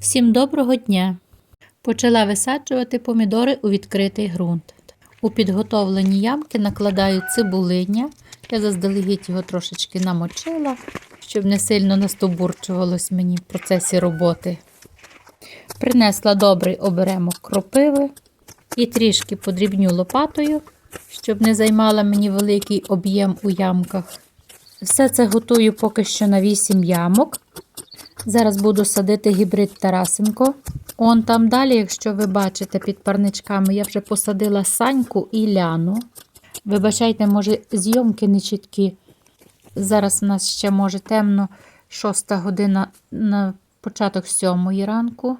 Всім доброго дня! Почала висаджувати помідори у відкритий ґрунт. У підготовлені ямки накладаю цибулиння. Я заздалегідь його трошечки намочила, щоб не сильно настовбурчувалось мені в процесі роботи. Принесла добрий оберемок кропиви і трішки подрібню лопатою, щоб не займала мені великий об'єм у ямках. Все це готую поки що на 8 ямок. Зараз буду садити гібрид Тарасенко. Он там далі, якщо ви бачите під парничками, я вже посадила саньку і ляну. Вибачайте, може, зйомки не чіткі. Зараз у нас ще може темно, 6 година на початок 7 ранку.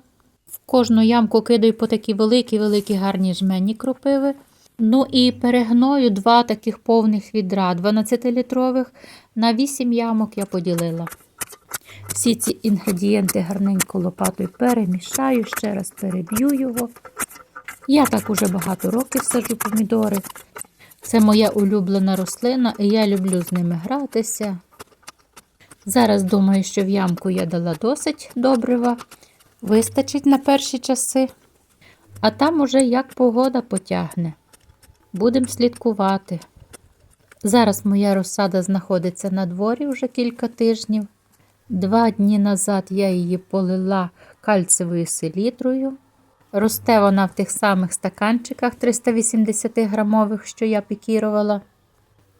В кожну ямку кидаю по такі великі-великі гарні жмені кропиви. Ну і перегною два таких повних відра 12-літрових. На 8 ямок я поділила. Всі ці інгредієнти гарненько лопатою перемішаю, ще раз переб'ю його. Я так уже багато років саджу помідори. Це моя улюблена рослина, і я люблю з ними гратися. Зараз думаю, що в ямку я дала досить добрива, вистачить на перші часи, а там уже як погода потягне. Будемо слідкувати. Зараз моя розсада знаходиться на дворі вже кілька тижнів. Два дні назад я її полила кальцевою селітрою. Росте вона в тих самих стаканчиках 380 грамових, що я пікірувала.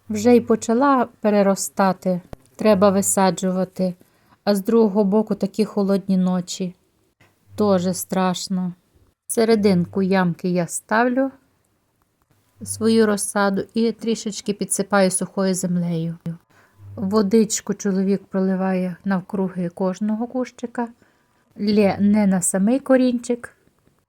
Вже й почала переростати, треба висаджувати, а з другого боку такі холодні ночі. Дуже страшно. Серединку ямки я ставлю свою розсаду і трішечки підсипаю сухою землею. Водичку чоловік проливає навкруги кожного кущика, лє не на самий корінчик,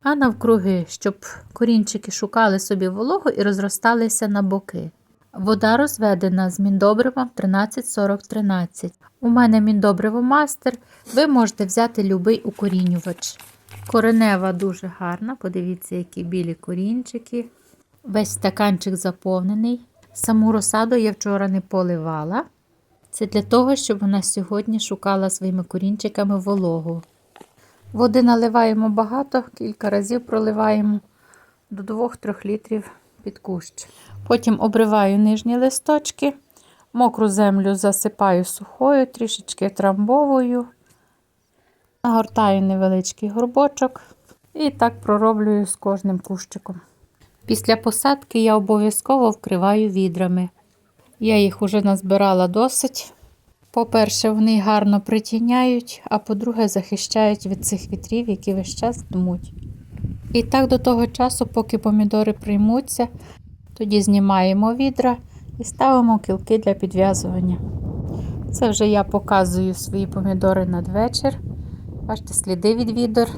а навкруги, щоб корінчики шукали собі вологу і розросталися на боки. Вода розведена з міндобривом 134013. У мене міндобриво мастер, ви можете взяти любий укорінювач. Коренева дуже гарна, подивіться, які білі корінчики. Весь стаканчик заповнений. Саму розсаду я вчора не поливала. Це для того, щоб вона сьогодні шукала своїми корінчиками вологу. Води наливаємо багато, кілька разів проливаємо до 2-3 літрів під кущ. Потім обриваю нижні листочки, мокру землю засипаю сухою, трішечки трамбовою, нагортаю невеличкий горбочок і так пророблюю з кожним кущиком. Після посадки я обов'язково вкриваю відрами. Я їх уже назбирала досить. По-перше, вони гарно притіняють, а по-друге, захищають від цих вітрів, які весь час дмуть. І так до того часу, поки помідори приймуться, тоді знімаємо відра і ставимо кілки для підв'язування. Це вже я показую свої помідори надвечір. Бачите, сліди від відер,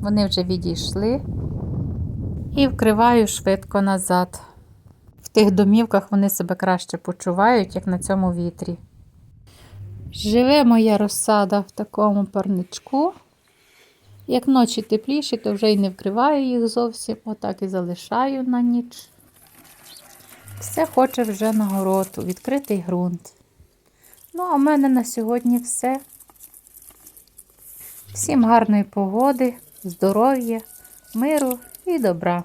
вони вже відійшли. І вкриваю швидко назад. Тих домівках вони себе краще почувають, як на цьому вітрі. Живе моя розсада в такому парничку. Як ночі тепліші, то вже й не вкриваю їх зовсім, отак і залишаю на ніч. Все хоче вже на город, у відкритий ґрунт. Ну, а в мене на сьогодні все. Всім гарної погоди, здоров'я, миру і добра.